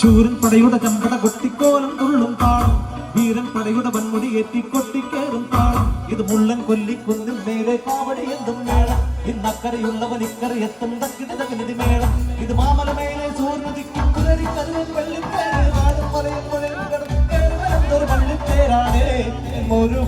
ശൂരൻ പടയുടെ ചമ്പട കൊട്ടിക്കോലം തുള്ളും താളം വീരൻ പടയുടെ വൻമുടി ഏറ്റി കൊട്ടിക്കേറും താളം ഇത് മുള്ളൻ കൊല്ലിക്കുന്നിൽ മേലെ കാവടി എന്തും മേള. ഇന്നക്കരയുള്ളവൻ ഇക്കര എത്തും തക്കിന് തകിനിത് മേള. ഇത് മാമല മേലെ സൂര്യനദിക്കും ഒരു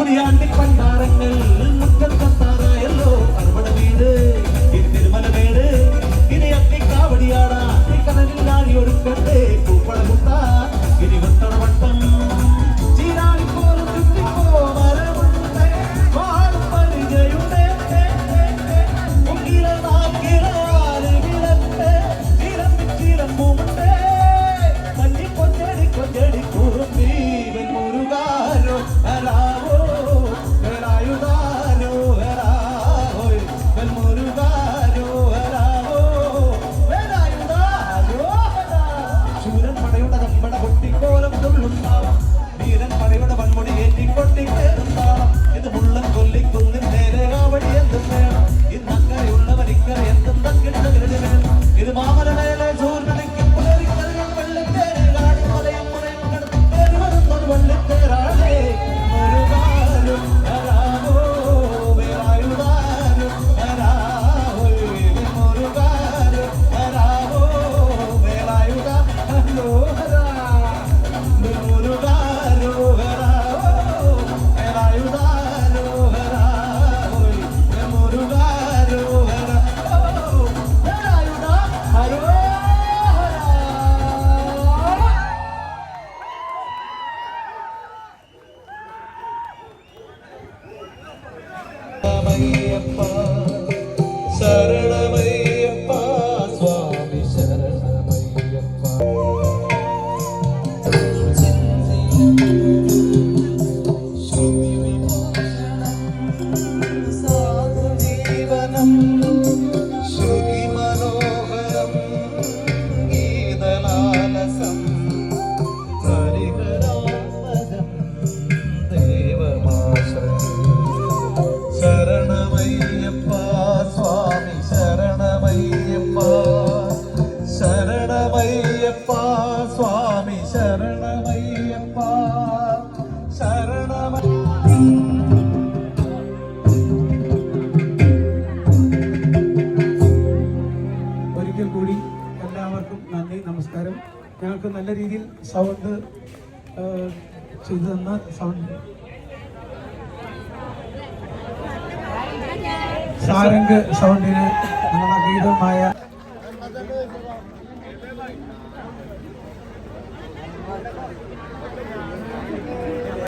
മുടിയാണ്ടി പണ്ടാരങ്ങൾ മുറ്റത്തത്താറായല്ലോ അറുപട വീട് തിരുമല വീട് ഇനി അത്തിക്കാവടിയാടാ കടലിൽ ആടി ഒടുക്കട്ടെ Bahia, Bahia. എല്ലാവർക്കും നന്ദി നമസ്കാരം ഞങ്ങൾക്ക് നല്ല രീതിയിൽ സൗണ്ട് ചെയ്തു തന്ന സൗണ്ട് സാരംഗ് സൗണ്ടിന് നമ്മുടെ ഗീതമായ Thank you.